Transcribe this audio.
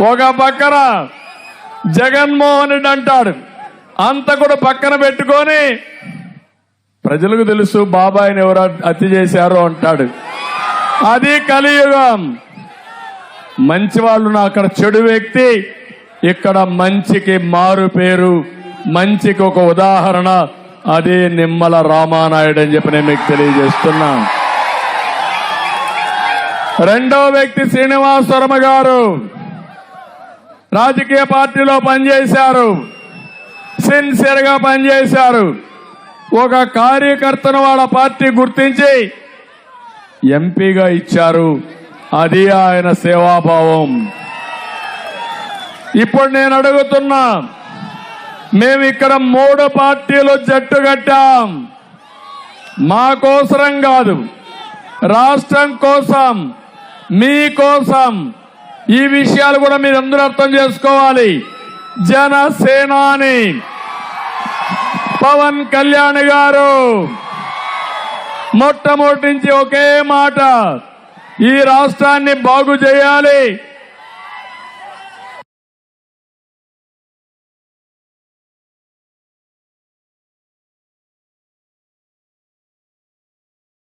ఒక పక్కన జగన్మోహన్ రెడ్డి అంటాడు. అంత కూడా పక్కన పెట్టుకొని ప్రజలకు తెలుసు బాబాయిని ఎవరు హత్య చేశారో అంటాడు. అది కలియుగం. మంచి వాళ్ళు అక్కడ చెడు వ్యక్తి. ఇక్కడ మంచికి మారు పేరు మంచికి ఒక ఉదాహరణ. అదే నిమ్మల రామానాయుడు అని చెప్పి నేను మీకు తెలియజేస్తున్నా. రెండో వ్యక్తి శ్రీనివాసవర్మ గారు. రాజకీయ పార్టీలో పనిచేశారు. సిన్సియర్గా పనిచేశారు. ఒక కార్యకర్తను వాళ్ళ పార్టీ గుర్తించి ఎంపీగా ఇచ్చారు. అది ఆయన సేవాభావం. ఇప్పుడు నేను అడుగుతున్నా మేము ఇక్కడ మూడు పార్టీలు జట్టు కట్టాం. మా కోసరం కాదు రాష్ట్రం కోసం మీ కోసం. ఈ విషయాలు కూడా మీరు అందరూ అర్థం చేసుకోవాలి. జనసేనాని పవన్ కళ్యాణ్ గారు మొట్టమొదటి నుంచి ఒకే మాట ఈ రాష్ట్రాన్ని బాగు చేయాలి.